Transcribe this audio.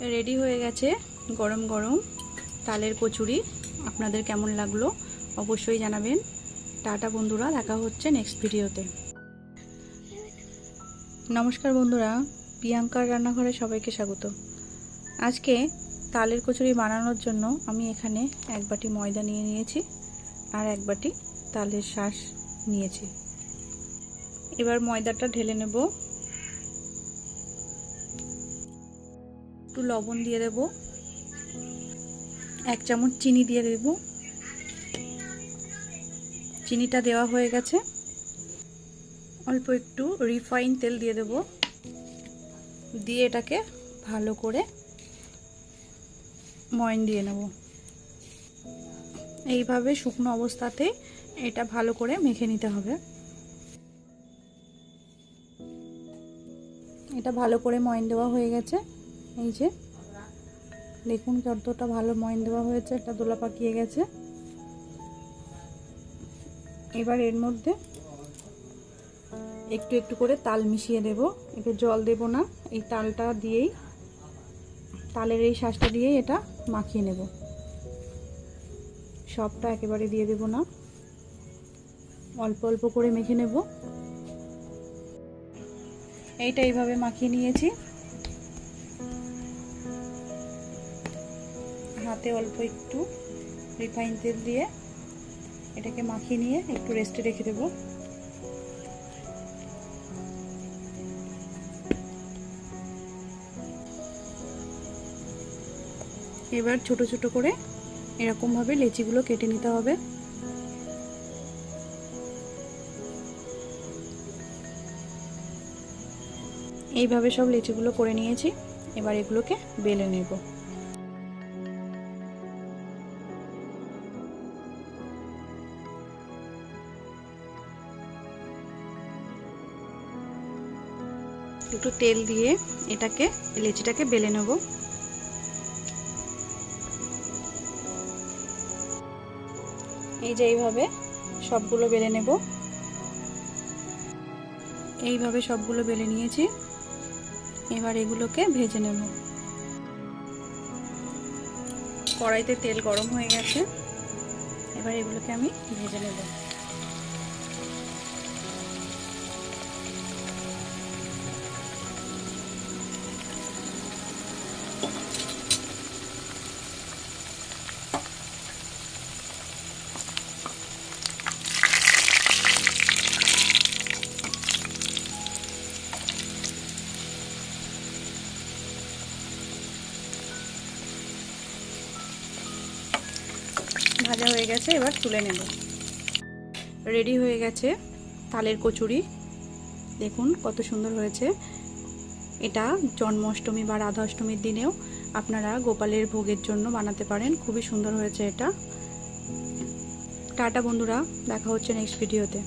Ready হয়ে গেছে গরম গরম তালের কচুরি। আপনাদের কেমন লাগল অবশ্যই জানাবেন। টাটা বন্ধুরা, দেখা হচ্ছে নেক্সট ভিডিওতে। নমস্কার বন্ধুরা, প্রিয়াঙ্কার রান্নাঘরে সবাইকে স্বাগত। আজকে তালের কচুরি বানানোর জন্য আমি এখানে এক বাটি ময়দা নিয়ে নিয়েছি আর এক বাটি তালের শাঁস নিয়েছি। এবার ময়দাটা ঢেলে নেব। একটু লবণ দিয়ে দেব। এক চামচ চিনি দিয়ে দেব। চিনিটা দেওয়া হয়ে গেছে। অল্প একটু রিফাইন তেল দিয়ে দেব। দিয়ে এটাকে ভালো করে ময়ন দিয়ে নেব। এইভাবে শুকনো অবস্থাতে এটা ভালো করে মেখে নিতে হবে। এটা ভালো করে ময়ন দেওয়া হয়ে গেছে। এই যে, দেখুন যতটা ভালো ময়ন দেওয়া হয়েছে, একটা দোলা পাকিয়ে গেছে। এবার এর মধ্যে একটু একটু করে তাল মিশিয়ে দেব। একটু জল দেব না, এই তালটা দিয়েই, তালের এই শ্বাসটা দিয়েই এটা মাখিয়ে নেব। সবটা একেবারে দিয়ে দেব না। অল্প অল্প করে মেখে নেব। এইটা এইভাবে মাখিয়ে নিয়েছি। হাতে অল্প একটু রিফাইন তেল দিয়ে এটাকে মাখিয়ে নিয়ে একটু রেস্টে রেখে দেব। এবার ছোট ছোট করে এরকমভাবে লেচিগুলো কেটে নিতে হবে। এইভাবে সব লেচিগুলো করে নিয়েছি। এবার এগুলোকে বেলে নেব। একটু তেল দিয়ে এটাকে, লেচিটাকে বেলে নেব। এই যে এইভাবে সবগুলো বেলে নেব। এইভাবে সবগুলো বেলে নিয়েছি। এবার এগুলোকে ভেজে নেব। কড়াইতে তেল গরম হয়ে গেছে। এবার এগুলোকে আমি ভেজে নেব। ভাজা হয়ে গেছে, এবার তুলে নেব। রেডি হয়ে গেছে তালের কচুরি। দেখুন কত সুন্দর হয়েছে। এটা জন্মাষ্টমী বা রাধা অষ্টমীর দিনেও আপনারা গোপালের ভোগের জন্য বানাতে পারেন। খুবই সুন্দর হয়েছে এটা। টাটা বন্ধুরা, দেখা হচ্ছে নেক্সট ভিডিওতে